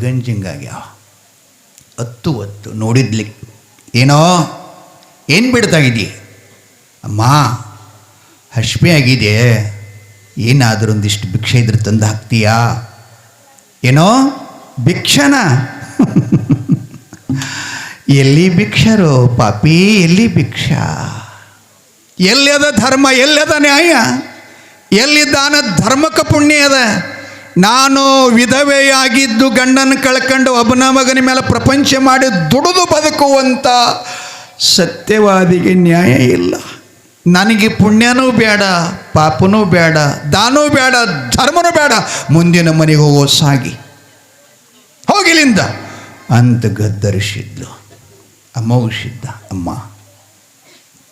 ಗುಲ್ಗಂಜಿಂಗಾಗ್ಯಾವ ಹತ್ತು ಹೊತ್ತು ನೋಡಿದ್ಲಿ. ಏನೋ, ಏನು ಬಿಡ್ತಾ ಇದ್ದೀ ಅಮ್ಮ ಹಶ್ಮೆ ಆಗಿದೆ ಏನಾದರೂ ಒಂದಿಷ್ಟು ಭಿಕ್ಷೆ ಇದ್ರೆ ತಂದು ಹಾಕ್ತೀಯಾ? ಏನೋ, ಭಿಕ್ಷನ. ಎಲ್ಲಿ ಭಿಕ್ಷರು? ಪಾಪಿ, ಎಲ್ಲಿ ಭಿಕ್ಷಾ? ಎಲ್ಲದ ಧರ್ಮ, ಎಲ್ಲದ ನ್ಯಾಯ? ಎಲ್ಲಿ ದಾನ ಧರ್ಮಕ್ಕೆ ಪುಣ್ಯ ಅದ? ನಾನು ವಿಧವೆಯಾಗಿದ್ದು ಗಂಡನ ಕಳ್ಕೊಂಡು ಒಬ್ಬನ ಮಗನ ಮೇಲೆ ಪ್ರಪಂಚ ಮಾಡಿ ದುಡಿದು ಬದುಕುವಂಥ ಸತ್ಯವಾದಿಗೆ ನ್ಯಾಯ ಇಲ್ಲ. ನನಗೆ ಪುಣ್ಯನೂ ಬೇಡ, ಪಾಪನೂ ಬೇಡ, ದಾನೂ ಬೇಡ, ಧರ್ಮನೂ ಬೇಡ. ಮುಂದಿನ ಮನೆಗೆ ಹೋಗೋ ಸಾಗಿ. ಹೋಗಿಲಿಂದ ಅಂತ ಗದ್ದರಿಸಿದ್ಲು. ಅಮ್ಮ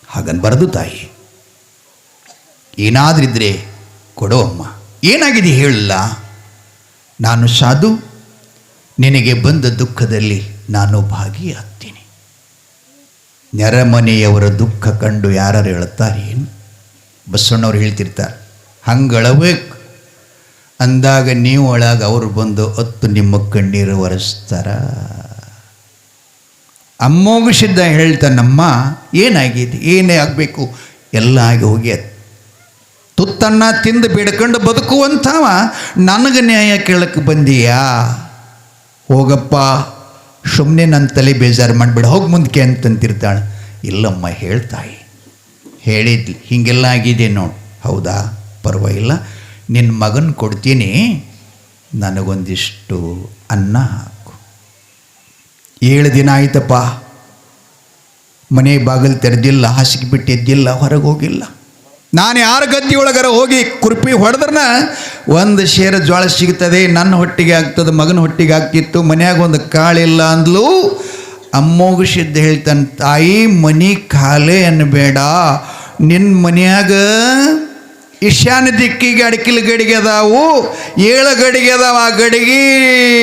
ಹಾಗನ್ಬಾರದು ತಾಯಿ, ಏನಾದ್ರಿದ್ರೆ ಕೊಡೋ ಅಮ್ಮ. ಏನಾಗಿದೆ ಹೇಳಲ್ಲ? ನಾನು ಸಾಧು, ನಿನಗೆ ಬಂದ ದುಃಖದಲ್ಲಿ ನಾನು ಭಾಗಿಯಾಗ್ತೀನಿ. ನೆರೆಮನೆಯವರ ದುಃಖ ಕಂಡು ಯಾರು ಹೇಳ್ತಾರೆ ಏನು? ಬಸವಣ್ಣವ್ರು ಹೇಳ್ತಿರ್ತಾರೆ ಹಂಗಳಬೇಕು ಅಂದಾಗ ನೀವು ಒಳಗೆ ಅವರು ಬಂದು ಹೊತ್ತು ನಿಮ್ಮ ಕಣ್ಣೀರು ಒರೆಸ್ತಾರ. ಅಮ್ಮೋಗಿಸಿದ್ದ ಹೇಳ್ತಾನಮ್ಮ, ಏನಾಗಿದೆ? ಏನೇ ಆಗಬೇಕು? ಎಲ್ಲ ಆಗಿ ಹೋಗ್ಯದ ತುತ್ತನ್ನ ತಿಂದು ಬೇಡ್ಕೊಂಡು ಬದುಕುವಂಥವ ನನಗೆ ನ್ಯಾಯ ಕೇಳಕ್ಕೆ ಬಂದೀಯಾ? ಹೋಗಪ್ಪ ಸುಮ್ಮನೆ ನನ್ನ ತಲೆ ಬೇಜಾರು ಮಾಡಿಬಿಡು, ಹೋಗಿ ಮುಂದಕ್ಕೆ ಅಂತಂತಿರ್ತಾಳೆ. ಇಲ್ಲಮ್ಮ, ಹೇಳ್ತಾಯಿ. ಹೇಳಿದ್ಲಿ, ಹೀಗೆಲ್ಲ ಆಗಿದೆ ನೋಡು. ಹೌದಾ? ಪರವಾಗಿಲ್ಲ. ನಿನ್ನ ಮಗನ ಕೊಡ್ತೀನಿ, ನನಗೊಂದಿಷ್ಟು ಅನ್ನ ಹಾಕು. ಏಳು ದಿನ ಆಯ್ತಪ್ಪ. ಮನೆ ಬಾಗಿಲು ತೆರೆದಿಲ್ಲ, ಹಾಸಿಗೆ ಬಿಟ್ಟಿದ್ದಿಲ್ಲ, ಹೊರಗೆ ಹೋಗಿಲ್ಲ. ನಾನು ಯಾರ ಗದ್ದಿಯೊಳಗರ ಹೋಗಿ ಕುರ್ಪಿ ಹೊಡೆದ್ರನ ಒಂದು ಶೇರ ಜೋಳ ಸಿಗ್ತದೆ, ನನ್ನ ಹೊಟ್ಟಿಗೆ ಆಗ್ತದೆ, ಮಗನ ಹೊಟ್ಟಿಗೆ ಆಗ್ತಿತ್ತು, ಮನ್ಯಾಗ ಒಂದು ಕಾಳಿಲ್ಲ ಅಂದ್ಲು. ಅಮ್ಮೋಗಿಸಿದ್ದ ಹೇಳ್ತಾನೆ, ತಾಯಿ, ಮನಿ ಖಾಲೆ ಅನ್ನಬೇಡ. ನಿನ್ನ ಮನೆಯಾಗ ಈಶಾನ್ಯ ದಿಕ್ಕಿಗೆ ಅಡಕಿಲ್ ಗಡಿಗೆ ಅದಾವು, ಏಳು ಗಡಿಗೆ ಅದಾವ, ಆ ಗಡಿಗೆ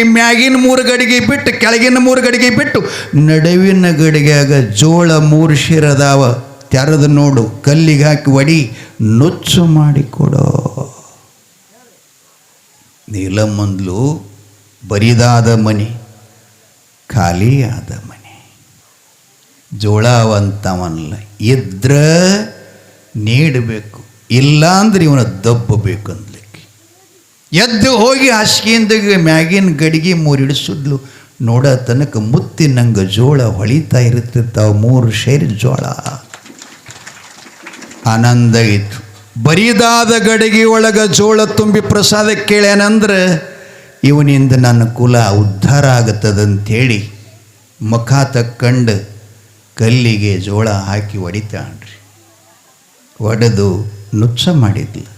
ಮ್ಯಾಗಿನ ಮೂರು ಗಡಿಗೆ ಬಿಟ್ಟು, ಕೆಳಗಿನ ಮೂರು ಗಡಿಗೆ ಬಿಟ್ಟು, ನಡುವಿನ ಗಡಿಗೆಯಾಗ ಜೋಳ ಮೂರು ಶಿರ ಅದಾವ. ತೆರೆದು ನೋಡು, ಕಲ್ಲಿಗೆ ಹಾಕಿ ಒಡಿ, ನುಚ್ಚು ಮಾಡಿಕೊಡೋ ನೀಲಮ್ಮಂದ್ಲು ಬರಿದಾದ ಮನೆ, ಖಾಲಿಯಾದ ಮನೆ. ಜೋಳವಂತವಲ್ಲ ಇದ್ರ ನೀಡಬೇಕು ಇಲ್ಲ ಅಂದ್ರೆ ಇವನ ದಬ್ಬಬೇಕು ಅಂದ್ಲಿಕ್ಕೆ. ಎದ್ದು ಹೋಗಿ ಹಾಸಿಗೆಯಿಂದ ಮ್ಯಾಗಿನ ಗಡಿಗೆ ಮೂರಿಡಿಸಿದ್ಲು. ನೋಡೋ ತನಕ ಮುತ್ತಿನಂಗೆ ಜೋಳ ಹೊಳಿತಾ ಇರುತ್ತಿರ್ತಾವ, ಮೂರು ಸೇರಿ ಜೋಳ. ಆನಂದ ಇತ್ತು. ಬರಿದಾದ ಗಡಿಗೆ ಒಳಗೆ ಜೋಳ ತುಂಬಿ ಪ್ರಸಾದ ಕೇಳ್ಯಾನಂದ್ರೆ ಇವನಿಂದ ನನ್ನ ಕುಲ ಉದ್ಧಾರ ಆಗುತ್ತದಂಥೇಳಿ ಮುಖ ತಕ್ಕಂಡು ಕಲ್ಲಿಗೆ ಜೋಳ ಹಾಕಿ ಹೊಡಿತಾಣ್ರಿ ಒಡೆದು ನುಚ್ಚ ಮಾಡಿದ್ಲು.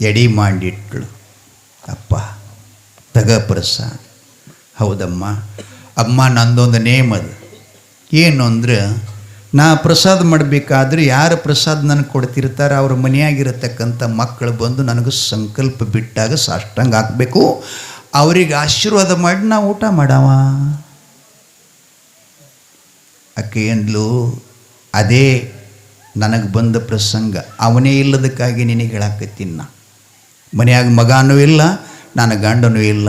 ಎಡಿ ಮಾಡಿಟ್ಳು ಅಪ್ಪ, ತಗ ಪ್ರಸಾದ. ಹೌದಮ್ಮ, ಅಮ್ಮ ನಂದೊಂದು ನೇಮ್ ಅದು ಏನು ಅಂದ್ರೆ ನಾ ಪ್ರಸಾದ ಮಾಡಬೇಕಾದ್ರೆ ಯಾರು ಪ್ರಸಾದ ನನಗೆ ಕೊಡ್ತಿರ್ತಾರೆ ಅವ್ರ ಮನೆಯಾಗಿರತಕ್ಕಂಥ ಮಕ್ಕಳು ಬಂದು ನನಗೆ ಸಂಕಲ್ಪ ಬಿಟ್ಟಾಗ ಸಾಷ್ಟಂಗೆ ಹಾಕಬೇಕು. ಅವರಿಗೆ ಆಶೀರ್ವಾದ ಮಾಡಿ ನಾ ಊಟ ಮಾಡವ. ಆಕೆ ಎಂದ್ಲು ಅದೇ ನನಗೆ ಬಂದ ಪ್ರಸಂಗ, ಅವನೇ ಇಲ್ಲದಕ್ಕಾಗಿ ನಿನಗೆ ಹೇಳಾಕತ್ತೀನಿ ನಾ. ಮನೆಯಾಗ ಮಗನೂ ಇಲ್ಲ, ನನ್ನ ಗಂಡನೂ ಇಲ್ಲ.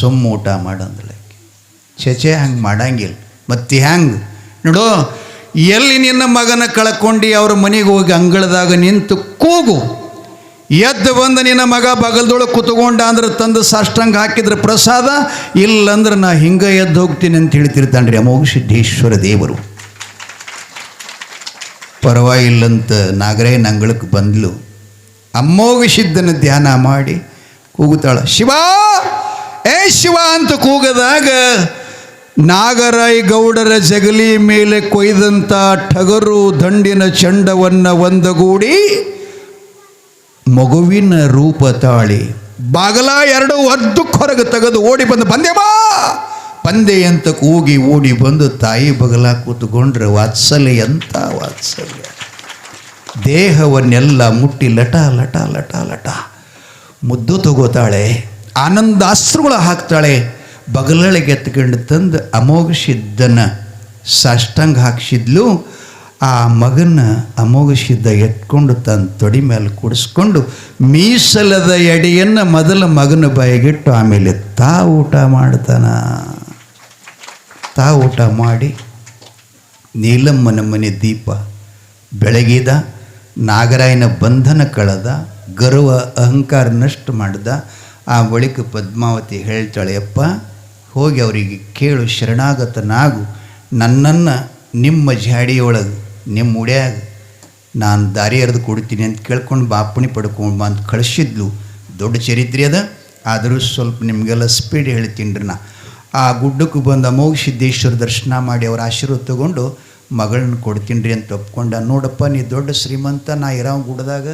ಸುಮ್ಮ ಊಟ ಮಾಡಂದ್ಲಕ್ಕೆ ಚೇಚೆ ಹಂಗೆ ಮಾಡಂಗಿಲ್ಲ. ಮತ್ತೆ ಹ್ಯಾಂಗೆ? ನೋಡು ಎಲ್ಲಿ ನಿನ್ನ ಮಗನ ಕಳ್ಕೊಂಡು ಅವ್ರ ಮನೆಗೆ ಹೋಗಿ ಅಂಗಳದಾಗ ನಿಂತು ಕೂಗು. ಎದ್ದು ಬಂದು ನಿನ್ನ ಮಗ ಬಗಲ್ದೊಳಗೆ ಕುತ್ಕೊಂಡ ಅಂದ್ರೆ ತಂದು ಸಾಷ್ಟಂಗ ಹಾಕಿದ್ರೆ ಪ್ರಸಾದ, ಇಲ್ಲಂದ್ರೆ ನಾ ಹಿಂಗೆ ಎದ್ದು ಹೋಗ್ತೀನಿ ಅಂತ ಹೇಳ್ತಿರ್ತಾನ್ರಿ ಅಮೋಘ ಸಿದ್ಧೇಶ್ವರ ದೇವರು. ಪರವಾಗಿಲ್ಲಂತ ನಾಗರೇ ನಂಗಳಕ್ಕೆ ಬಂದ್ಲು. ಅಮ್ಮೋಗ ಸಿದ್ಧನ ಧ್ಯಾನ ಮಾಡಿ ಕೂಗುತ್ತಾಳ. ಶಿವ, ಏ ಶಿವ ಅಂತ ಕೂಗದಾಗ ನಾಗರಾಯ್ ಗೌಡರ ಜಗಲಿ ಮೇಲೆ ಕೊಯ್ದಂಥ ಟಗರು ದಂಡಿನ ಚಂಡವನ್ನು ಒಂದಗೂಡಿ ಮಗುವಿನ ರೂಪ ತಾಳಿ. ಬಾಗಲ ಎರಡು ಅರ್ಧಕ್ಕೆ ಹೊರಗೆ ತೆಗೆದು ಓಡಿ ಬಂದು, ಬಂದೆ ಬಾ! ಬಂದೆ ಅಂತ ಕೂಗಿ ಓಡಿ ಬಂದು ತಾಯಿ ಬಗಲ ಕೂತ್ಕೊಂಡ್ರೆ ವಾತ್ಸಲ್ಯ ಎಂಥ ವಾತ್ಸಲ್ಯ. ದೇಹವನ್ನೆಲ್ಲ ಮುಟ್ಟಿ ಲಟ ಲಟ ಲಟ ಲಟ. ಮುದ್ದು ತಗೋತಾಳೆ ಆನಂದ ಅಸ್ತ್ರಗಳು ಹಾಕ್ತಾಳೆ. ಬಗಲಳಿಗೆ ಎತ್ಕೊಂಡು ತಂದು ಅಮೋಘ ಸಿದ್ಧನ ಸಾಷ್ಟಂಗ ಹಾಕ್ಸಿದ್ಲು. ಆ ಮಗನ ಅಮೋಘ ಸಿದ್ಧ ಎತ್ಕೊಂಡು ತನ್ನ ತೊಡಿ ಮೇಲೆ ಕೂಡಿಸ್ಕೊಂಡು ಮೀಸಲದ ಎಡೆಯನ್ನು ಮೊದಲ ಮಗನ ಬಾಯಿಗಿಟ್ಟು ಆಮೇಲೆ ತಾ ಊಟ ಮಾಡ್ತಾನ. ತಾ ಊಟ ಮಾಡಿ ನೀಲಮ್ಮನ ಮನೆ ದೀಪ ಬೆಳಗಿದ, ನಾಗರಾಯನ ಬಂಧನ ಕಳೆದ, ಗರ್ವ ಅಹಂಕಾರ ನಷ್ಟ ಮಾಡ್ದ. ಆ ಬಳಿಕ ಪದ್ಮಾವತಿ ಹೇಳ್ತಾಳೆ ಅಪ್ಪ ಹೋಗಿ ಅವರಿಗೆ ಕೇಳು ಶರಣಾಗತನಾಗು. ನನ್ನನ್ನು ನಿಮ್ಮ ಜಾಡಿಯೊಳಗೆ ನಿಮ್ಮ ಉಡ್ಯಾಗ. ನಾನು ದಾರಿ ಎರೆದು ಕೊಡ್ತೀನಿ ಅಂತ ಕೇಳ್ಕೊಂಡು ಬಾಪಣಿ ಪಡ್ಕೊಂಡು ಬಂದು ಅಂತ ಕಳಿಸಿದ್ಲು. ದೊಡ್ಡ ಚರಿತ್ರೆ ಅದ. ಆದರೂ ಸ್ವಲ್ಪ ನಿಮಗೆಲ್ಲ ಸ್ಪೀಡ್ ಹೇಳ್ತೀನಿ ರೀ ನಾ. ಆ ಗುಡ್ಡಕ್ಕೆ ಬಂದು ಅಮೋಘ ಸಿದ್ದೇಶ್ವರ ದರ್ಶನ ಮಾಡಿ ಅವ್ರ ಆಶೀರ್ವಾದ ತಗೊಂಡು ಮಗಳನ್ನ ಕೊಡ್ತೀನಿ ರೀ ಅಂತ ಒಪ್ಕೊಂಡ. ನೋಡಪ್ಪ, ನೀ ದೊಡ್ಡ ಶ್ರೀಮಂತ, ನಾ ಇರೋ ಗುಡ್ಡದಾಗ.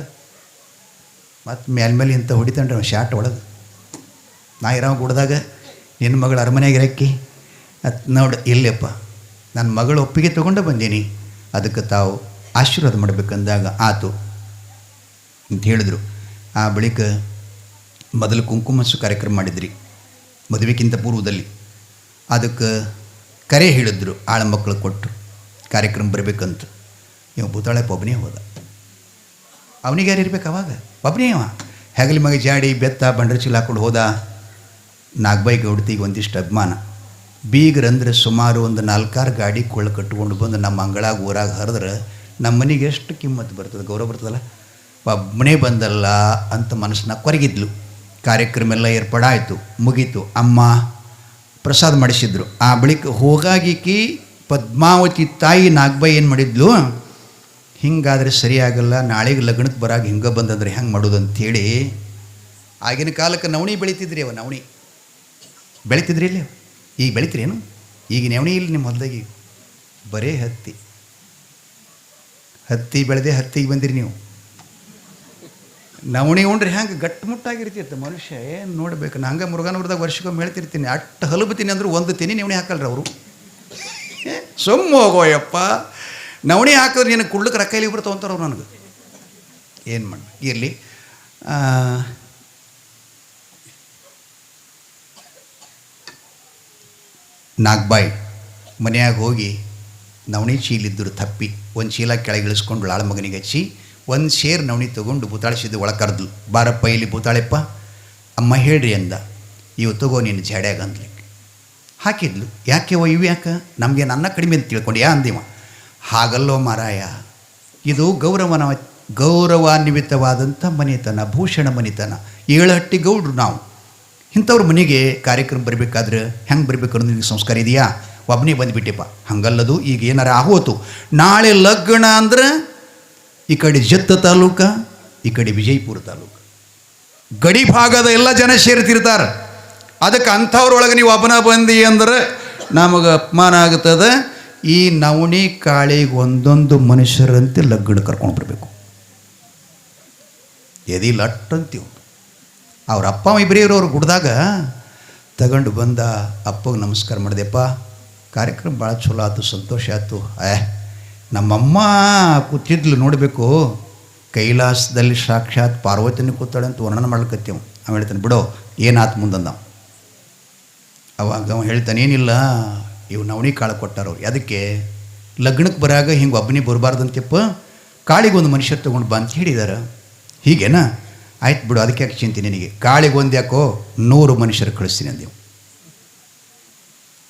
ಮತ್ತು ಮೇಲ್ಮೇಲೆ ಇಂಥ ಹೊಡಿತಂಡ್ರಿ ಅವ್ನು ಶಾಟ್ ಒಳಗೆ. ನಾ ಇರೋ ಗುಡ್ಡದಾಗ. ನಿನ್ನ ಮಗಳು ಅರಮನೆಗೆ ಅದು ನೋಡು ಇಲ್ಲಪ್ಪ ನನ್ನ ಮಗಳು ಒಪ್ಪಿಗೆ ತೊಗೊಂಡು ಬಂದೀನಿ. ಅದಕ್ಕೆ ತಾವು ಆಶೀರ್ವಾದ ಮಾಡಬೇಕಂದಾಗ ಆತು ಅಂತ ಹೇಳಿದ್ರು. ಆ ಬಳಿಕ ಮೊದಲು ಕುಂಕುಮಸ್ಸು ಕಾರ್ಯಕ್ರಮ ಮಾಡಿದ್ರಿ ಮದುವೆಗಿಂತ ಪೂರ್ವದಲ್ಲಿ. ಅದಕ್ಕೆ ಕರೆ ಹೇಳಿದ್ರು, ಆಳ ಮಕ್ಕಳು ಕೊಟ್ಟರು, ಕಾರ್ಯಕ್ರಮ ಬರಬೇಕಂತ. ನೀವು ಭೂತಾಳೆ ಒಬ್ಬನೇ ಹೋದ. ಅವನಿಗೆ ಯಾರು ಇರ್ಬೇಕು ಅವಾಗ? ಒಬ್ಬನೇ ಅವ ಹೆಗಲಿ ಮಗ ಜಾಡಿ, ಬೆತ್ತ, ಬಂಡರ ಚೀಲ ಹಾಕೊಂಡು ಹೋದ. ನಾಗಬಾಯಿ ಗೌಡತಿಗೆ ಒಂದಿಷ್ಟು ಅಭಿಮಾನ. ಬೀಗರಂದ್ರೆ ಸುಮಾರು ಒಂದು ನಾಲ್ಕಾರು ಗಾಡಿ ಕೊಳ್ಳ ಕಟ್ಕೊಂಡು ಬಂದು ನಮ್ಮ ಅಂಗಳಾಗ ಊರಾಗ ಹರಿದ್ರೆ ನಮ್ಮ ಮನೆಗೆ ಎಷ್ಟು ಕಿಮ್ಮತ್ತು ಬರ್ತದೆ, ಗೌರವ ಬರ್ತದಲ್ಲ? ಒಬ್ಬನೇ ಬಂದಲ್ಲ ಅಂತ ಮನಸ್ಸನ್ನ ಕೊರಗಿದ್ಲು. ಕಾರ್ಯಕ್ರಮ ಎಲ್ಲ ಏರ್ಪಾಡಾಯಿತು, ಮುಗೀತು. ಅಮ್ಮ ಪ್ರಸಾದ ಮಾಡಿಸಿದ್ರು. ಆ ಬಳಿಕ ಹೋಗಾಗಿಕಿ ಪದ್ಮಾವತಿ ತಾಯಿ ನಾಗಬಾಯಿ ಏನು ಮಾಡಿದ್ಲು? ಹಿಂಗಾದ್ರೆ ಸರಿಯಾಗಲ್ಲ, ನಾಳೆಗೆ ಲಗ್ನಕ್ಕೆ ಬರಾಗ ಹಿಂಗೆ ಬಂದಂದ್ರೆ ಹೆಂಗೆ ಮಾಡೋದು ಅಂಥೇಳಿ ಆಗಿನ ಕಾಲಕ್ಕೆ ನವಣಿ ಬೆಳೀತಿದ್ರಿ ಅವ, ನವಣಿ. ಬೆಳಿತಿದ್ರಿ ಇಲ್ಲಿ? ಈಗ ಬೆಳಿತೀರೇನು ಈಗ ನೆವಣಿ ಇಲ್ಲಿ ನಿಮ್ಮ ಹೊಲದಾಗಿ? ಬರೇ ಹತ್ತಿ. ಹತ್ತಿ ಬೆಳೆದೆ ಹತ್ತಿಗೆ ಬಂದಿರಿ ನೀವು. ನವಣಿ ಉಂಡ್ರೆ ಹ್ಯಾಂಗೆ ಗಟ್ಟುಮುಟ್ಟಾಗಿರ್ತಿತ್ತು ಮನುಷ್ಯ? ಏನು ನೋಡಬೇಕು? ನಾ ಹಂಗೆ ವರ್ಷಕ್ಕೊಮ್ಮೆ ಹೇಳ್ತಿರ್ತೀನಿ. ಅಟ್ಟು ಹಲಬತೀನಿ ಅಂದ್ರೆ ಒಂದು ತಿನಿ ನವಣಿ ಹಾಕಲ್ರಿ ಅವರು. ಸುಮ್ಮ ಹೋಗೋಯಪ್ಪ. ನವಣಿ ಹಾಕಿದ್ರೆ ನಿನಗೆ ಕುಡ್ಲಕ್ಕೆ ರೊಕ್ಕ ಇಲ್ಲಿ ಅವ್ರು ನನಗೆ? ಏನು ಮಾಡಿ ಇರಲಿ. ನಾಗ್ಬಾಯಿ, ಮನೆಯಾಗ ಹೋಗಿ ನವಣಿ ಚೀಲಿದ್ದರು ತಪ್ಪಿ, ಒಂದು ಚೀಲ ಕೆಳಗೆ ಇಳಿಸ್ಕೊಂಡು ಆಳ ಮಗನಿಗೆ ಹಚ್ಚಿ, ಒಂದು ಸೇರು ನವಣಿ ತೊಗೊಂಡು ಭೂತಾಳಿಸಿದ್ದು ಒಳಕರೆದ್ಲು ಕರೆದ್ಲು. ಬಾರಪ್ಪ, ಇಲ್ಲಿ ಭೂತಾಳೆಪ್ಪ ಅಮ್ಮ, ಹೇಳ್ರಿ ಅಂದ. ಇವು ತಗೋ ನೀನು ಜಾಡ್ಯಾಗ ಅಂದ್ಲಿ. ಹಾಕಿದ್ಲು. ಯಾಕೆ ಓ ಇವು ಯಾಕೆ? ನಮಗೆ ನನ್ನ ಕಡಿಮೆ ಅಂತ ತಿಳ್ಕೊಂಡು ಯಾ ಅಂದಿವ. ಹಾಗಲ್ಲೋ ಮಾರಾಯ. ಇದು ಗೌರವನ ಗೌರವಾನ್ವಿತವಾದಂಥ ಮನೆತನ, ಭೂಷಣ ಮನೆತನ. ಏಳಹಟ್ಟಿ ಗೌಡ್ರು ನಾವು. ಇಂಥವ್ರ ಮನೆಗೆ ಕಾರ್ಯಕ್ರಮ ಬರಬೇಕಾದ್ರೆ ಹೆಂಗೆ ಬರಬೇಕು ಅನ್ನೋದು ನಿನಗೆ ಸಂಸ್ಕಾರ ಇದೆಯಾ? ಒಬ್ಬನೇ ಬಂದುಬಿಟ್ಟಿಪ್ಪ. ಹಂಗಲ್ಲದು, ಈಗ ಏನಾರ ಆಗೋತು. ನಾಳೆ ಲಗ್ನ ಅಂದ್ರೆ ಈ ಕಡೆ ಜತ್ತ ತಾಲೂಕ, ಈ ಕಡೆ ವಿಜಯಪುರ ತಾಲೂಕು. ಗಡಿ ಭಾಗದ ಎಲ್ಲ ಜನ ಸೇರ್ತಿರ್ತಾರೆ. ಅದಕ್ಕೆ ಅಂಥವ್ರೊಳಗೆ ನೀವು ಒಬ್ಬನ ಬಂದಿ ಅಂದ್ರೆ ನಮಗೆ ಅಪಮಾನ ಆಗ್ತದೆ. ಈ ನವಣಿ ಕಾಳಿಗೆ ಒಂದೊಂದು ಮನುಷ್ಯರಂತೆ ಲಗ್ನ ಕರ್ಕೊಂಡು ಬರಬೇಕು. ಎದಿ ಅಂತೀವಿ ಅವ್ರ ಅಪ್ಪ ಇಬ್ಬರೇ ಇರೋರು ಗುಡ್ದಾಗ ತಗೊಂಡು ಬಂದ ಅಪ್ಪಗೆ ನಮಸ್ಕಾರ ಮಾಡಿದೆಪ್ಪ. ಕಾರ್ಯಕ್ರಮ ಭಾಳ ಚಲೋ ಆಯ್ತು ಸಂತೋಷ ಆಯ್ತು ಏ, ನಮ್ಮಮ್ಮ ಕೂತಿದ್ಲು ನೋಡಬೇಕು. ಕೈಲಾಸದಲ್ಲಿ ಸಾಕ್ಷಾತ್ ಪಾರ್ವತಿನ ಕೂತಾಳೆ ಅಂತ ವರ್ಣನೆ ಮಾಡ್ಲಿಕತ್ತೀವಿ ಅವ. ಹೇಳ್ತಾನೆ, ಬಿಡೋ, ಏನಾತು ಮುಂದಂದ ಅವಾಗ ಅವ ಹೇಳ್ತಾನೆ, ಏನಿಲ್ಲ, ಇವು ನವಣಿ ಕಾಳು ಕೊಟ್ಟಾರವ್ರು ಅದಕ್ಕೆ ಲಗ್ನಕ್ಕೆ ಬರಾಗ ಹಿಂಗೆ ಒಬ್ಬನೇ ಬರಬಾರ್ದಂತೆಪ್ಪ. ಕಾಳಿಗೆ ಒಂದು ಮನುಷ್ಯರು ತೊಗೊಂಡು ಬಾ ಅಂತ ಹೇಳಿದಾರೆ. ಹೀಗೇನಾ? ಆಯ್ತು ಬಿಡು, ಅದಕ್ಕೆ ಯಾಕೆ ಚಿಂತೆ ನಿನಗೆ? ಕಾಳಿಗೆ ಒಂದು ಯಾಕೋ ನೂರು ಮನುಷ್ಯರು ಕಳಿಸ್ತೀನಿ ಅಂದೆವು.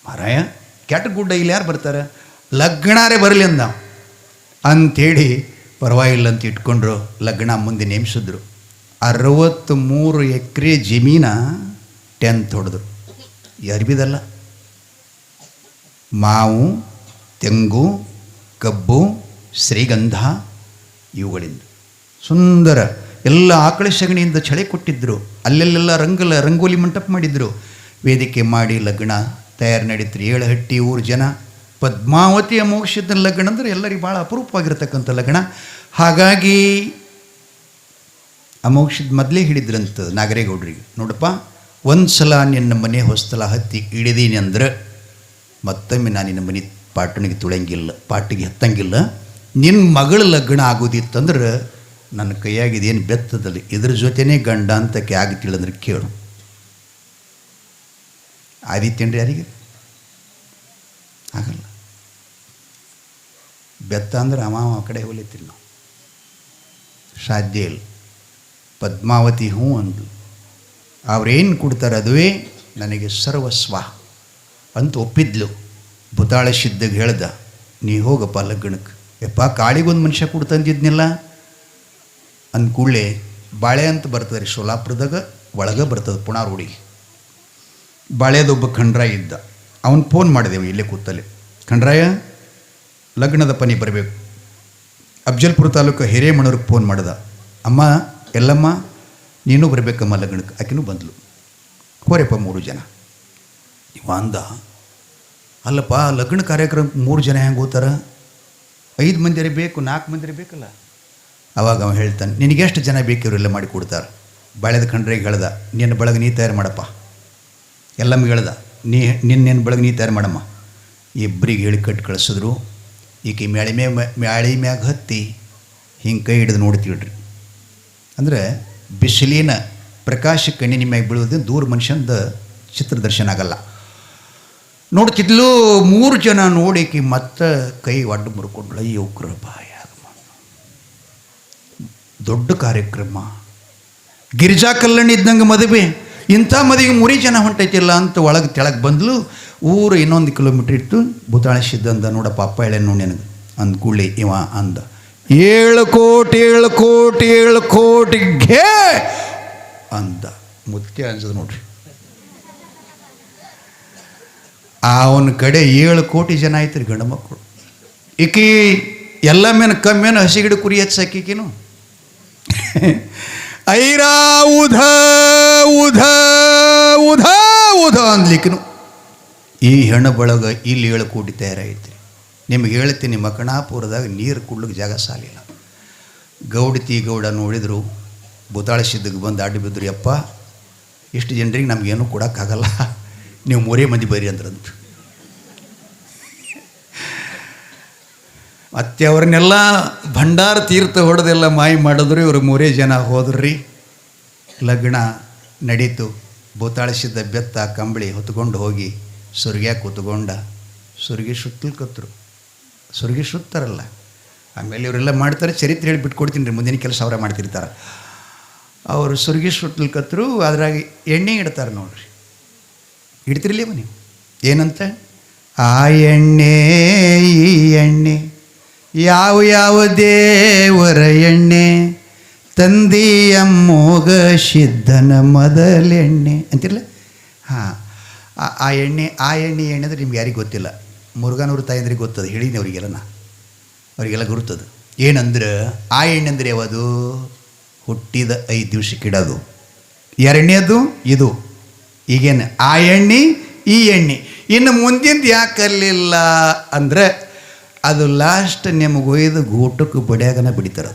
ಮಾರಾಯ, ಕೆಟ್ಟ ಗುಡ್ಡ ಇಲ್ಲಿ ಯಾರು ಬರ್ತಾರೆ? ಲಗ್ನಾರೇ ಬರಲಿ ಅಂದ. ಅಂಥೇಳಿ ಪರವಾಗಿಲ್ಲ ಅಂತ ಇಟ್ಕೊಂಡ್ರು, ಲಗ್ನ ಮುಂದೆ ನೇಮಿಸಿದ್ರು. ಅರವತ್ತು ಮೂರು ಎಕರೆ ಜಮೀನ ಟೆಂತ್ ಹೊಡೆದ್ರು. ಅರ್ಬಿದಲ್ಲ ಮಾವು, ತೆಂಗು, ಕಬ್ಬು, ಶ್ರೀಗಂಧ, ಇವುಗಳಿಂದ. ಸುಂದರ ಎಲ್ಲ ಆಕಳ ಸಗಣಿಯಿಂದ ಚಳಿ ಕೊಟ್ಟಿದ್ದರು ಅಲ್ಲೆಲ್ಲೆಲ್ಲ ರಂಗಲ, ರಂಗೋಲಿ ಮಂಟಪ ಮಾಡಿದ್ರು. ವೇದಿಕೆ ಮಾಡಿ ಲಗ್ನ ತಯಾರು ನಡೀತ್ರಿ. ಏಳಹಟ್ಟಿ ಊರು ಜನ. ಪದ್ಮಾವತಿಯ ಮೋಕ್ಷದ ಲಗ್ನ ಅಂದರೆ ಎಲ್ಲರಿಗೆ ಭಾಳ ಅಪರೂಪವಾಗಿರ್ತಕ್ಕಂಥ ಲಗ್ನ. ಹಾಗಾಗಿ ಅಮೋಕ್ಷದ ಮೊದಲೇ ಹಿಡಿದ್ರಂತ ನಾಗರೇಗೌಡ್ರಿಗೆ. ನೋಡಪ್ಪ ಒಂದು ಸಲ ನಿನ್ನ ಮನೆ ಹೊಸ್ತಲ ಹತ್ತಿ ಇಳಿದೀನಿ ಅಂದ್ರೆ ಮತ್ತೊಮ್ಮೆ ನಾನು ನಿನ್ನ ಮನೆ ಪಾಟಣಿಗೆ ತುಳಂಗಿಲ್ಲ ಪಾಟಿಗೆ ಹತ್ತಂಗಿಲ್ಲ. ನಿನ್ನ ಮಗಳ ಲಗ್ನ ಆಗೋದಿತ್ತಂದ್ರೆ ನನ್ನ ಕೈಯಾಗಿದೇನು ಬೆತ್ತದಲ್ಲಿ, ಇದ್ರ ಜೊತೆನೇ ಗಂಡ ಅಂತ ಕ್ಯಾಗ ತಿಳಿದ್ರೆ ಕೇಳು. ಆದಿತ್ಯನ್ರಿ ಯಾರಿಗೆ? ಆಗಲ್ಲ. ಬೆತ್ತ ಅಂದ್ರೆ ಅಮಾವ ಕಡೆ ಹೊಲಿತೀವಿ ನಾವು. ಸಾಧ್ಯ ಇಲ್ಲ. ಪದ್ಮಾವತಿ ಹ್ಞೂ ಅಂದು. ಅವ್ರೇನು ಕೊಡ್ತಾರೆ ಅದುವೇ ನನಗೆ ಸರ್ವಸ್ವ ಅಂತ ಒಪ್ಪಿದ್ಲು. ಭೂತಾಳ ಸಿದ್ಧಗೆ ಹೇಳ್ದ, ನೀ ಹೋಗಪ್ಪ ಲಗ್ನಕ್ಕೆ. ಯಪ್ಪ, ಕಾಳಿಗೊಂದು ಮನುಷ್ಯ ಕೊಡ್ತಂದಿದ್ನಿಲ್ಲ ಅಂದ ಕೂಡಲೇ ಬಾಳೆ ಅಂತ ಬರ್ತದೆ ರೀ ಸೋಲಾಪುರದಾಗ ಒಳಗೆ ಬರ್ತದೆ ಪುಣಾರ್ ಹುಡುಗಿ ಬಾಳೆದೊಬ್ಬ ಖಂಡ್ರಾಯ ಇದ್ದ. ಅವನು ಫೋನ್ ಮಾಡಿದೆವು ಇಲ್ಲೇ ಕೂತಲ್ಲಿ. ಖಂಡ್ರಾಯ, ಲಗ್ನದ ಪನಿ ಬರಬೇಕು. ಅಫ್ಜಲ್ಪುರ ತಾಲೂಕು ಹಿರೇಮಣವ್ರಿಗೆ ಫೋನ್ ಮಾಡ್ದ. ಅಮ್ಮ, ಎಲ್ಲಮ್ಮ, ನೀನು ಬರಬೇಕಮ್ಮ ಲಗ್ನಕ್ಕೆ ಆಕಿನೂ ಬಂದ್ಲು. ಹೋರೆಪ್ಪ ಮೂರು ಜನ. ಇವ ಅಂದ, ಅಲ್ಲಪ್ಪ ಲಗ್ನ ಕಾರ್ಯಕ್ರಮಕ್ಕೆ ಮೂರು ಜನ ಹೆಂಗೆ ಹೋಗ್ತಾರ ಐದು ಮಂದಿರಿ ಬೇಕು ನಾಲ್ಕು ಮಂದಿರಿ ಬೇಕಲ್ಲ? ಅವಾಗ ಅವ ಹೇಳ್ತಾನೆ, ನಿನಗೆ ಎಷ್ಟು ಜನ ಬೇಕು ಇವರೆಲ್ಲ ಮಾಡಿ ಕೊಡ್ತಾರೆ. ಬಾಳೆದ ಕಂಡ್ರೆ ಹೇಳ್ದ, ನಿನ್ನ ಬಳಗ ನೀ ತಯಾರು ಮಾಡಪ್ಪ. ಎಲ್ಲಮ್ಮ ಹೇಳ್ದ, ನೀ ನಿನ್ನ ನಿನ್ನ ಬಳಗ ನೀ ತಯಾರು ಮಾಡಮ್ಮ. ಇಬ್ಬರಿಗೆ ಹೇಳಿ ಕಟ್ಟು ಕಳಿಸಿದ್ರು. ಈಕೆ ಮ್ಯಾಳಿ ಮೇ ಮ್ಯಾಳಿ ಮ್ಯಾಗ ಹತ್ತಿ ಹಿಂಗೆ ಕೈ ಹಿಡಿದು ನೋಡ್ತೀಳ್ರಿ ಅಂದರೆ ಬಿಸಿಲಿನ ಪ್ರಕಾಶ ಕಣ್ಣಿನ ಮ್ಯಾಗ ಬೀಳೋದ್ರಿಂದ ದೂರ ಮನುಷ್ಯಂದ ಚಿತ್ರದರ್ಶನ ಆಗಲ್ಲ. ನೋಡ್ತಿದ್ಲು ಮೂರು ಜನ ನೋಡಿಕಿ ಮತ್ತೆ ಕೈ ಒಡ್ಡು ಮುರ್ಕೊಂಡ್ಳು. ಅಯ್ಯೋ ಬಾಯ. ದೊಡ್ಡ ಕಾರ್ಯಕ್ರಮ. ಗಿರಿಜಾ ಕಲ್ಯಾಣ ಇದ್ದಂಗೆ ಮದುವೆ, ಇಂಥ ಮದುವೆಗೆ ಮುರಿ ಜನ ಹೊಂಟೈತಿಲ್ಲ ಅಂತ ಒಳಗೆ ತೆಳಗೆ ಬಂದಲು. ಊರು ಇನ್ನೊಂದು ಕಿಲೋಮೀಟ್ರ್ ಇತ್ತು. ಭೂತಾಳ ಸಿದ್ಧಂದ ನೋಡಪ್ಪ ಅಪ್ಪ ಹೇಳ ನೋಡಿ ನನಗೆ ಅಂದ ಕೂಡಲೇ ಇವ ಅಂದ. ಏಳು ಕೋಟಿ ಏಳು ಕೋಟಿ ಏಳು ಕೋಟಿ ಘೇ ಅಂದ. ಮುತ್ಯ ಅನ್ಸದ ನೋಡ್ರಿ. ಅವನ ಕಡೆ ಏಳು ಕೋಟಿ ಜನ ಆಯ್ತು ರೀ ಗಂಡು ಮಕ್ಕಳು. ಈಕಿ ಎಲ್ಲ ಮೇನ ಕಮ್ಮೇನು ಹಸಿಗಿಡ ಕುರಿ ಹಚ್ಚಾಕಿಕಿನು ಐರಾ ಉಧ ಉಧ ಉಧ ಉಧ ಅನ್ಲಿಕ್ಕನು ಈ ಹೆಣ್ಣು ಬಳಗ ಇಲ್ಲಿ ಏಳು ಕೋಟಿ ತಯಾರಾಗೈತಿ ನಿಮ್ಗೆ ಹೇಳ್ತೀನಿ ಮಕಣಾಪುರದಾಗ ನೀರು ಕುಡ್ಲಿಕ್ಕೆ ಜಾಗ ಸಾಲಿಲ್ಲ. ಗೌಡತಿ ಗೌಡ ನೋಡಿದರು ಬುತಾಳ ಸಿದ್ಧಗೆ ಬಂದು ಅಡ್ಡಿ ಬಿದ್ದರು ಯಪ್ಪ, ಇಷ್ಟು ಜನರಿಗೆ ನಮಗೇನು ಕೊಡೋಕ್ಕಾಗಲ್ಲ. ನೀವು ಮೂರೇ ಮಂದಿ ಬರೀ ಅಂದ್ರಂತ. ಮತ್ತೆ ಅವ್ರನ್ನೆಲ್ಲ ಭಂಡಾರ ತೀರ್ಥ ಹೊಡೆದೆಲ್ಲ ಮಾಯಿ ಮಾಡಿದ್ರು, ಇವರು ಮೂರೇ ಜನ ಹೋದ್ರಿ. ಲಗ್ನ ನಡೀತು. ಭೂತಾಳಿಸಿದ್ದ ಬೆತ್ತ ಕಂಬಳಿ ಹೊತ್ಕೊಂಡು ಹೋಗಿ ಸುರ್ಗೆ ಕೂತ್ಕೊಂಡ. ಸುರ್ಗಿ ಸುತ್ತಲ್ಕತ್ರು ಸುರ್ಗಿ ಸುತ್ತಾರಲ್ಲ. ಆಮೇಲೆ ಇವರೆಲ್ಲ ಮಾಡ್ತಾರೆ, ಚರಿತ್ರೆ ಹೇಳಿ ಬಿಟ್ಕೊಡ್ತೀನಿ ರೀ, ಮುಂದಿನ ಕೆಲಸ ಅವರೇ ಮಾಡ್ತಿರ್ತಾರೆ. ಅವರು ಸುರ್ಗಿ ಸುತ್ತಲ್ಕತ್ರು ಅದರಾಗಿ ಎಣ್ಣೆ ಇಡ್ತಾರೆ ನೋಡ್ರಿ. ಇಡ್ತಿರ್ಲಿವ ನೀವು? ಏನಂತ? ಆ ಎಣ್ಣೆ, ಈ ಎಣ್ಣೆ. ಯಾವ ಯಾವ ದೇವರ ಎಣ್ಣೆ? ತಂದೆಯ ಮೋಗ ಸಿದ್ಧನ ಮೊದಲೆಣ್ಣೆ ಅಂತಿರಲ್ಲ ಹಾಂ. ಆ ಎಣ್ಣೆ ಆ ಎಣ್ಣೆ ಎಣ್ಣೆ ಅಂದರೆ ನಿಮ್ಗೆ ಯಾರಿಗೆ ಗೊತ್ತಿಲ್ಲ. ಮುರುಘಾನವ್ರ ತಾಯಂದ್ರಿಗೆ ಗೊತ್ತದ ಹೇಳಿನಿ ಅವರಿಗೆಲ್ಲ ನಾ ಅವರಿಗೆಲ್ಲ ಗುರುತದು. ಏನಂದ್ರೆ, ಆ ಎಣ್ಣೆ ಅಂದರೆ ಯಾವುದು? ಹುಟ್ಟಿದ ಐದು ದಿವಸಕ್ಕೆ ಇಡೋದು ಎರಡನೇದು ಇದು. ಈಗೇನು ಆ ಎಣ್ಣೆ, ಈ ಎಣ್ಣೆ. ಇನ್ನು ಮುಂದಿಂದು ಯಾಕೆ ಅಲ್ಲಿಲ್ಲ ಅಂದರೆ ಅದು ಲಾಸ್ಟ್ ನಿಮಗೆ ಒಯ್ದು ಗೂಟಕ್ಕೆ ಬಡಿಯಾಗನ ಬಿಡಿತಾರ.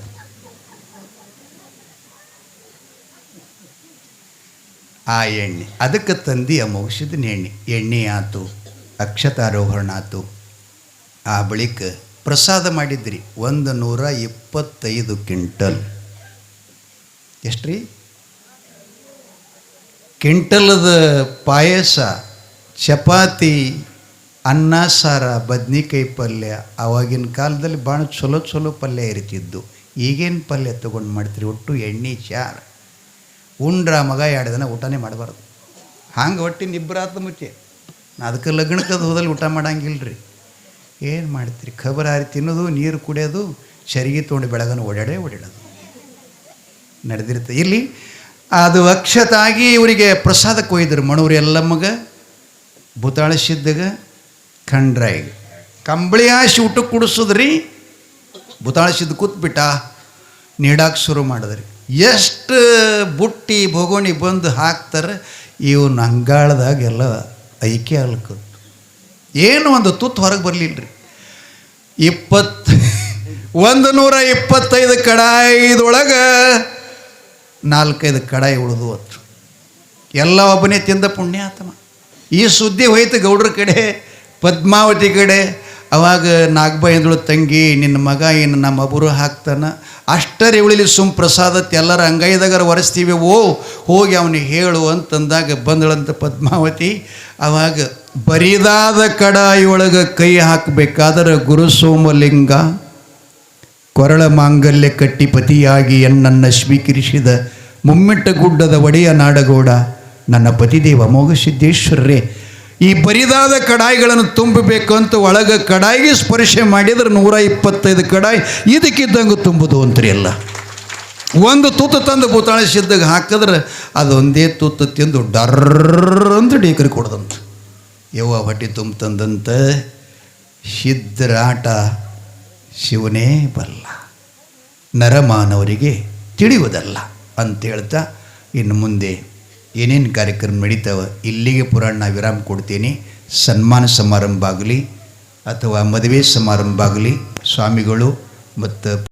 ಆ ಎಣ್ಣೆ, ಅದಕ್ಕೆ ತಂದು ಮೌಷಧನ ಎಣ್ಣೆ. ಎಣ್ಣೆ ಆಯ್ತು ಅಕ್ಷತಾರೋಹಣ ಆಯ್ತು ಆ ಬಳಿಕ ಪ್ರಸಾದ ಮಾಡಿದ್ರಿ, ಒಂದು ನೂರ ಇಪ್ಪತ್ತೈದು ಕ್ವಿಂಟಲ್. ಎಷ್ಟ್ರಿ? ಕ್ವಿಂಟಲದ ಪಾಯಸ, ಚಪಾತಿ ಅನ್ನ, ಸಾರ, ಬದ್ನಿಕಾಯಿ ಪಲ್ಯ ಆವಾಗಿನ ಕಾಲದಲ್ಲಿ ಭಾಳ ಚಲೋ ಚಲೋ ಪಲ್ಯ ಇರ್ತಿದ್ದು. ಈಗೇನು ಪಲ್ಯ ತೊಗೊಂಡು ಮಾಡ್ತೀರಿ? ಒಟ್ಟು ಎಣ್ಣೆ ಚಾರ ಉಂಡ್ರ ಮಗ ಎರಡು ದಿನ ಊಟನೇ ಮಾಡಬಾರ್ದು. ಹಂಗೆ ಹೊಟ್ಟಿನ ಇಬ್ಬರಾತ ಮುಚ್ಚೆ. ಅದಕ್ಕೆ ಲಗ್ನಕ್ಕದು ಹೋದಲ್ಲಿ ಊಟ ಮಾಡಂಗಿಲ್ಲ ರೀ ಏನು ಮಾಡ್ತೀರಿ? ಖಬರ್ ಹಾರಿ ತಿನ್ನೋದು, ನೀರು ಕುಡಿಯೋದು, ಚರಿಗೆ ತೊಗೊಂಡು ಬೆಳಗನ ಓಡಾಡೇ ಓಡಾಡೋದು. ನಡೆದಿರುತ್ತೆ. ಇಲ್ಲಿ ಅದು ಅಕ್ಷತಾಗಿ ಇವರಿಗೆ ಪ್ರಸಾದಕ್ಕೆ ಒಯ್ದರು ಮಣೂರು ಎಲ್ಲಮ್ಮಗ, ಭೂತಾಳ ಸಿದ್ಧಗ ಖಂಡ್ರಾಯಿಗೆ ಕಂಬಳಿ ಹಾಸಿ ಊಟಕ್ಕೆ ಕುಡಿಸಿದ್ರಿ? ಬುತಾಳಿಸಿದ್ದು ಕೂತ್ಬಿಟ್ಟ. ನೀಡಾಕೆ ಶುರು ಮಾಡಿದ್ರಿ. ಎಷ್ಟು ಬುಟ್ಟಿ ಭೋಗೋಣಿ ಬಂದು ಹಾಕ್ತಾರೆ? ಇವು ನಂಗಾಳ್ದಾಗೆಲ್ಲ ಐಕೆ ಅಲ್ಕತ್ತು ಏನು ಒಂದು ತುತ್ತು ಹೊರಗೆ ಬರಲಿಲ್ಲ ರೀ ಇಪ್ಪತ್ತು ಒಂದು ನೂರ ಇಪ್ಪತ್ತೈದು ಕಡಾಯಿದೊಳಗೆ ನಾಲ್ಕೈದು ಕಡಾಯಿ ಉಳಿದು ಹೊತ್ತು ಎಲ್ಲ ಒಬ್ಬನೇ ತಿಂದ ಪುಣ್ಯಾತ್ಮ. ಈ ಸುದ್ದಿ ಹೋಯ್ತು ಗೌಡ್ರ ಕಡೆ. ಪದ್ಮಾವತಿ ಕಡೆ, ಅವಾಗ ನಾಗಬಾಯಂದಳು ತಂಗಿ, ನಿನ್ನ ಮಗ ಏನು ನಮ್ಮ ಅಬರು ಹಾಕ್ತಾನ? ಅಷ್ಟರ ಇವಳಿಲಿ ಸುಮ್ ಪ್ರಸಾದತ್ತೆ ಎಲ್ಲರ ಅಂಗೈದಾಗರ ಒರೆಸ್ತೀವಿ, ಓ, ಹೋಗಿ ಅವನಿಗೆ ಹೇಳು ಅಂತಂದಾಗ ಬಂದಳಂತ ಪದ್ಮಾವತಿ. ಅವಾಗ ಬರಿದಾದ ಕಡಾಯಿಯೊಳಗೆ ಕೈ ಹಾಕಬೇಕಾದ್ರೆ ಗುರು ಸೋಮಲಿಂಗ, ಕೊರಳ ಮಾಂಗಲ್ಯ ಕಟ್ಟಿ ಪತಿಯಾಗಿ ಎನ್ನನ್ನು ಸ್ವೀಕರಿಸಿದ ಮುಮ್ಮಿಟ್ಟ ಗುಡ್ಡದ ಒಡೆಯ ನಾಡಗೌಡ, ನನ್ನ ಪತಿದೇವ ಮೋಘ ಸಿದ್ದೇಶ್ವರರೇ ಈ ಬರಿದಾದ ಕಡಾಯಿಗಳನ್ನು ತುಂಬಬೇಕು ಅಂತ ಒಳಗೆ ಕಡಾಯಿಗೆ ಸ್ಪರ್ಶ ಮಾಡಿದ್ರೆ ನೂರ ಇಪ್ಪತ್ತೈದು ಕಡಾಯಿ ಇದಕ್ಕಿದ್ದಂಗೆ ತುಂಬುದು ಅಂತ್ರಿ ಎಲ್ಲ. ಒಂದು ತುತ್ತು ತಂದು ಭೂತಾಳೆ ಸಿದ್ದಾಗ ಹಾಕಿದ್ರೆ ಅದೊಂದೇ ತುತ್ತು ತಿಂದು ಡರ್ರ ಅಂತ ಡೇಕರಿ ಯವ ಯವ್ವ ಹೊಟ್ಟೆ ತುಂಬತಂದಂತ ಸಿದ್ಧರಾಟ ಶಿವನೇ ಬಲ್ಲ. ನರಮಾನವರಿಗೆ ತಿಳಿಯುವುದಲ್ಲ ಅಂತ ಹೇಳ್ತಾ ಇನ್ನು ಮುಂದೆ ಏನೇನು ಕಾರ್ಯಕ್ರಮ ನಡೀತಾವೆ, ಇಲ್ಲಿಗೆ ಪುರಾಣ ವಿರಾಮ ಕೊಡ್ತೀನಿ. ಸನ್ಮಾನ ಸಮಾರಂಭ ಆಗಲಿ ಅಥವಾ ಮದುವೆ ಸಮಾರಂಭ ಆಗಲಿ, ಸ್ವಾಮಿಗಳು ಮತ್ತು